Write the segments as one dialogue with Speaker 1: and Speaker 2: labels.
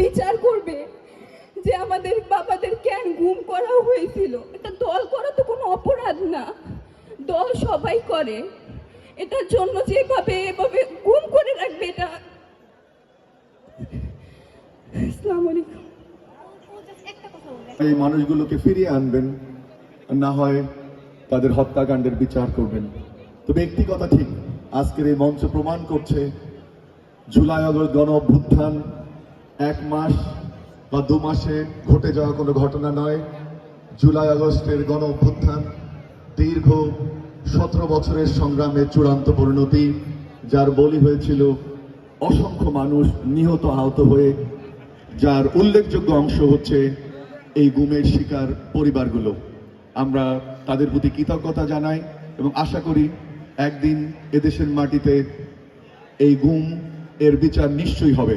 Speaker 1: বিচার করবে যে আমাদের বাবাদের কেন গুম করা হয়েছিল। এটা দল করা তো কোনো অপরাধ না। দল সবাই করে। এটার জন্য যেভাবে, এভাবে গুম করে রাখবে এটা। আসসালামু
Speaker 2: এই মানুষগুলোকে ফিরিয়ে আনবেন, না হয় তাদের হত্যাকাণ্ডের বিচার করবেন। তবে একটি কথা ঠিক, আজকের এই মঞ্চ প্রমাণ করছে, জুলাই আগস্ট গণ অভ্যুত্থান এক মাস বা দু মাসে ঘটে যাওয়া কোনো ঘটনা নয়। জুলাই, আগস্টের গণ অভ্যুত্থান দীর্ঘ সতেরো বছরের সংগ্রামের চূড়ান্ত পরিণতি যার বলি হয়েছিল অসংখ্য মানুষ নিহত আহত হয়ে, যার উল্লেখযোগ্য অংশ হচ্ছে এই গুমের শিকার পরিবারগুলো। আমরা তাদের প্রতি কৃতজ্ঞতা জানাই এবং আশা করি একদিন এদেশের মাটিতে এই গুম এর বিচার নিশ্চয়ই হবে।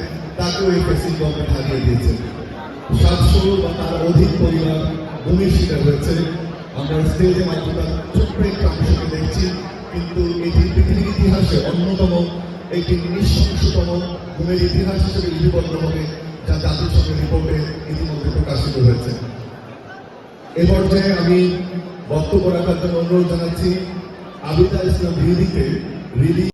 Speaker 2: তাকেও এই গভর্নমেন্ট হারিয়ে দিয়েছে। সাতশো বা তার অধিক পরিবার গুমের শিকার হয়েছে। আমরা স্টেজে মাত্র তার ছোট্ট দেখছি, কিন্তু এটি পৃথিবীর ইতিহাসে অন্যতম, একটি নৃশংসতম গুমের ইতিহাস হিসেবে লিপিবদ্ধ হবে, যা জাতিসংঘের রিপোর্টে ইতিমধ্যে প্রকাশিত হয়েছে। এ পর্যায়ে আমি বক্তব্য রাখার জন্য অনুরোধ জানাচ্ছি, আবিদা ইসলাম রিদিকে রিদি